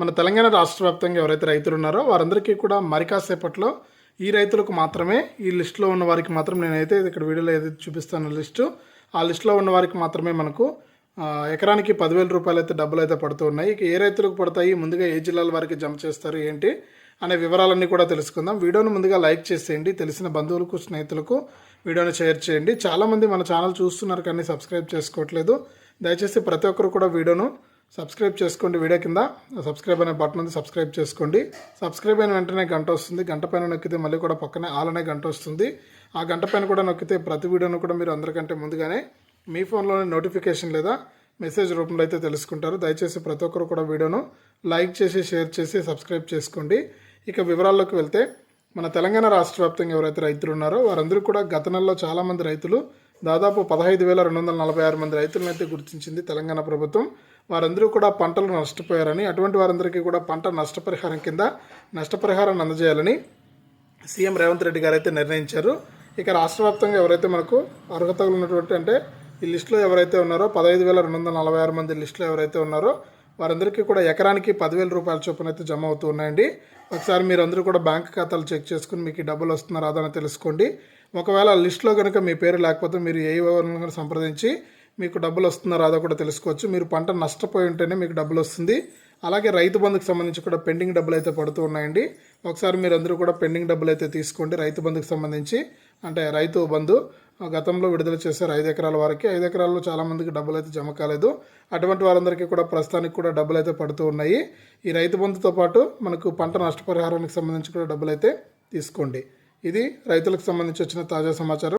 మన తెలంగాణ రాష్ట్ర వ్యాప్తంగా ఎవరైతే రైతులు ఉన్నారో వారందరికీ కూడా మరి కాసేపట్లో ఈ రైతులకు మాత్రమే ఈ లిస్టులో ఉన్న వారికి మాత్రం నేనైతే ఇక్కడ వీడియోలో ఏదైతే చూపిస్తాను లిస్టు ఆ లిస్టులో ఉన్న వారికి మాత్రమే మనకు ఎకరానికి పదివేల రూపాయలు అయితే డబ్బులు అయితే పడుతూ ఉన్నాయి. ఏ రైతులకు పడతాయి ముందుగా ఏ జిల్లాల వారికి జమ చేస్తారు ఏంటి అనే వివరాలన్నీ కూడా తెలుసుకుందాం. వీడియోను ముందుగా లైక్ చేసేయండి. తెలిసిన బంధువులకు స్నేహితులకు వీడియోని షేర్ చేయండి. చాలామంది మన ఛానల్ చూస్తున్నారు కానీ సబ్స్క్రైబ్ చేసుకోవట్లేదు. దయచేసి ప్రతి ఒక్కరు కూడా వీడియోను సబ్స్క్రైబ్ చేసుకోండి వీడియో కింద. సబ్స్క్రైబ్ అనే బటన్ ఉంది సబ్స్క్రైబ్ చేసుకోండి. సబ్స్క్రైబ్ అయిన వెంటనే గంట వస్తుంది. గంట పైన నొక్కితే మళ్ళీ కూడా పక్కనే ఆల్ అనే గంట వస్తుంది. ఆ గంట పైన కూడా నొక్కితే ప్రతి వీడియోను కూడా మీరు అందరికంటే ముందుగానే మీ ఫోన్లోనే నోటిఫికేషన్ లేదా మెసేజ్ రూపంలో అయితే తెలుసుకుంటారు. దయచేసి ప్రతి ఒక్కరు కూడా వీడియోను లైక్ చేసి షేర్ చేసి సబ్స్క్రైబ్ చేసుకోండి. ఇక వివరాల్లోకి వెళ్తే మన తెలంగాణ రాష్ట్ర వ్యాప్తంగా ఎవరైతే రైతులు ఉన్నారో వారందరూ కూడా గత నెలలో చాలామంది రైతులు దాదాపు పదహైదు వేల రెండు వందల నలభై ఆరు మంది రైతులను అయితే గుర్తించింది తెలంగాణ ప్రభుత్వం. వారందరూ కూడా పంటలు నష్టపోయారని అటువంటి వారందరికీ కూడా పంట నష్టపరిహారం కింద నష్టపరిహారాన్ని అందజేయాలని సీఎం రేవంత్ రెడ్డి గారు అయితే నిర్ణయించారు. ఇక రాష్ట్ర వ్యాప్తంగా ఎవరైతే మనకు అర్హతలు ఉన్నటువంటి అంటే ఈ లిస్టులో ఎవరైతే ఉన్నారో పదహైదు వేల రెండు వందల నలభై ఆరు మంది లిస్టులో ఎవరైతే ఉన్నారో వారందరికీ కూడా ఎకరానికి పదివేల రూపాయల చొప్పున అయితే జమ అవుతూ ఉన్నాయండి. ఒకసారి మీరు అందరూ కూడా బ్యాంక్ ఖాతాలు చెక్ చేసుకుని మీకు డబ్బులు వస్తున్నారా రాదా అని తెలుసుకోండి. ఒకవేళ లిస్ట్లో కనుక మీ పేరు లేకపోతే మీరు ఏ వివరాలను సంప్రదించి మీకు డబ్బులు వస్తుందో రాదో కూడా తెలుసుకోవచ్చు. మీరు పంట నష్టపోయి ఉంటేనే మీకు డబ్బులు వస్తుంది. అలాగే రైతు బంధుకు సంబంధించి కూడా పెండింగ్ డబ్బులు అయితే పడుతూ ఉన్నాయండి. ఒకసారి మీరు అందరూ కూడా పెండింగ్ డబ్బులు అయితే తీసుకోండి. రైతు బంధుకు సంబంధించి అంటే రైతు బంధు గతంలో విడుదల చేశారు ఐదు ఎకరాల వారికి. ఐదు ఎకరాల్లో చాలామందికి డబ్బులు అయితే జమ కాలేదు. అటువంటి వారందరికీ కూడా ప్రస్తుతానికి కూడా డబ్బులు అయితే పడుతూ ఉన్నాయి. ఈ రైతు బంధుతో పాటు మనకు పంట నష్టపరిహారానికి సంబంధించి కూడా డబ్బులు అయితే తీసుకోండి. ఇది రైతులకు సంబంధించి వచ్చిన తాజా సమాచారం.